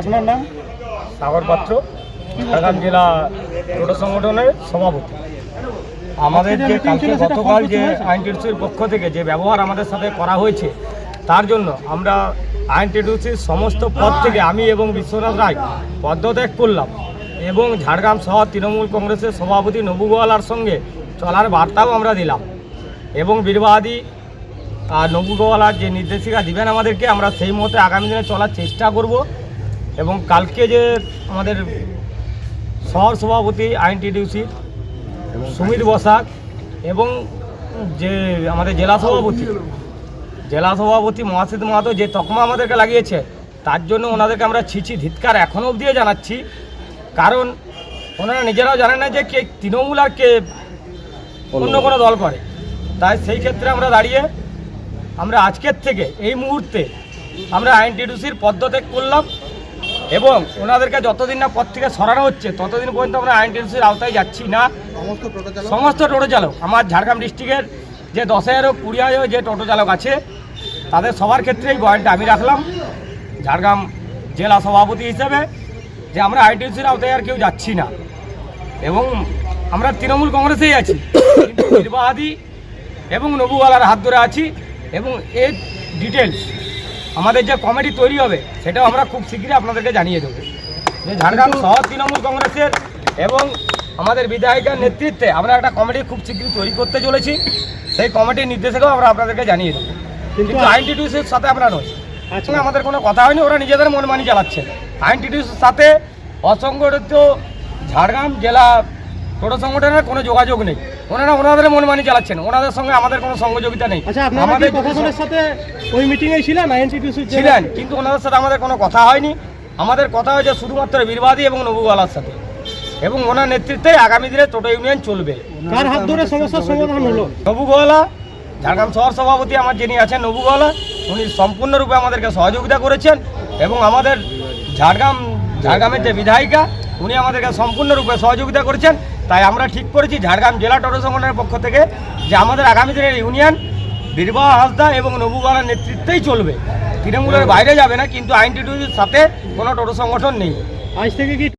আপনার নাম? সাগর পাত্র ঝাড়গ্রাম জেলা টোটো সংগঠনের সভাপতি। আমাদের যে কালকে গতকাল যে আইন টিডুসির পক্ষ থেকে যে ব্যবহার আমাদের সাথে করা হয়েছে তার জন্য আমরা আইন টিডুসির সমস্ত পদ থেকে আমি এবং বিশ্বনাথ রায় পদত্যাগ করলাম এবং ঝাড়গ্রাম শহর তৃণমূল কংগ্রেসের সভাপতি নবু গোয়ালার সঙ্গে চলার বার্তাও আমরা দিলাম। এবং বীরবাদী আর নবু গোয়ালার যে নির্দেশিকা দিবেন আমাদেরকে আমরা সেই মতে আগামী দিনে চলার চেষ্টা করব। এবং কালকে যে আমাদের শহর সভাপতি আইন টিডিউসির সুমিত বসাক এবং যে আমাদের জেলা সভাপতি জেলা সভাপতি মহাসিদ মাহাতো যে তকমা আমাদেরকে লাগিয়েছে তার জন্য ওনাদেরকে আমরা ছিছি ধিৎকার এখনও অবধিও জানাচ্ছি। কারণ ওনারা নিজেরাও জানেন না যে কে তৃণমূল আর কে অন্য কোনো দল করে। তাই সেই ক্ষেত্রে আমরা দাঁড়িয়ে আমরা আজকের থেকে এই মুহূর্তে আমরা আইন টিডিউসির পদ্ধত্যাগ করলাম। এবং ওনাদেরকে যতদিন না পদ থেকে সরানো হচ্ছে ততদিন পর্যন্ত আমরা আইন টিডিউসির আওতায় যাচ্ছি না। সমস্ত টোটো চালক? আমার ঝাড়গ্রাম ডিস্ট্রিক্টের যে দশ হাজারও কুড়ি হাজারও যে টোটো চালক আছে তাদের সবার ক্ষেত্রেই পয়েন্টটা আমি রাখলাম। ঝাড়গ্রাম জেলা সভাপতি হিসেবে যে আমরা আইটিসির আওতায় আর কেউ যাচ্ছি না। এবং আমরা তৃণমূল কংগ্রেসেই আছি নির্বাহাদি এবং নবুওয়ালার হাত ধরে আছি এবং এর ডিটেলস আমাদের যে কমিটি তৈরি হবে সেটাও আমরা খুব শীঘ্রই আপনাদেরকে জানিয়ে দেবো। যে ঝাড়গ্রাম শহর তৃণমূল কংগ্রেসের এবং আমাদের বিধায়িকার নেতৃত্বে আমরা একটা কমিটি খুব শীঘ্রই তৈরি করতে চলেছি। সেই কমিটির নির্দেশকেও আমরা আপনাদেরকে জানিয়ে দেবো। কিন্তু আইন টিটিউসের সাথে আমরা নই। সঙ্গে আমাদের কোনো কথা হয়নি ওরা নিজেদের মন মানি চালাচ্ছে। আইন টিটিউসের সাথে অসংগঠিত ঝাড়গ্রাম জেলা টোটো সংগঠনের কোনো যোগাযোগ নেই। ওনারা ওনাদের মন মানি চালাচ্ছেন। ওনাদের সঙ্গে আমাদের কোনো সংযোগিতা নেই। আচ্ছা আমাদের প্রশাসনের সাথে ওই মিটিংয়ে ছিলেন? ছিলেন কিন্তু ওনাদের সাথে আমাদের কোনো কথা হয়নি। আমাদের কথা হয়েছে শুধুমাত্র বীরবাদী এবং নবুগলার সাথে। এবং ওনার নেতৃত্বে আগামী দিনে টোটো ইউনিয়ন চলবে। কার হাত ধরে সমস্যার সমাধান হলো? নবুগলা ঝাড়গ্রাম শহর সভাপতি আমার যিনি আছেন নবুগলা উনি সম্পূর্ণরূপে আমাদেরকে সহযোগিতা করেছেন। এবং আমাদের ঝাড়গ্রাম ঝাড়গ্রামের যে বিধায়িকা উনি আমাদেরকে সম্পূর্ণরূপে সহযোগিতা করেছেন। তাই আমরা ঠিক করেছি ঝাড়গ্রাম জেলা টোটো সংগঠনের পক্ষ থেকে যে আমাদের আগামী দিনের ইউনিয়ন বীরবাহ হাসদা এবং নবুবালার নেতৃত্বেই চলবে। তৃণমূলের বাইরে যাবে না, কিন্তু আইনটি সাথে কোনো টোটো সংগঠন নেই। আজ থেকে কি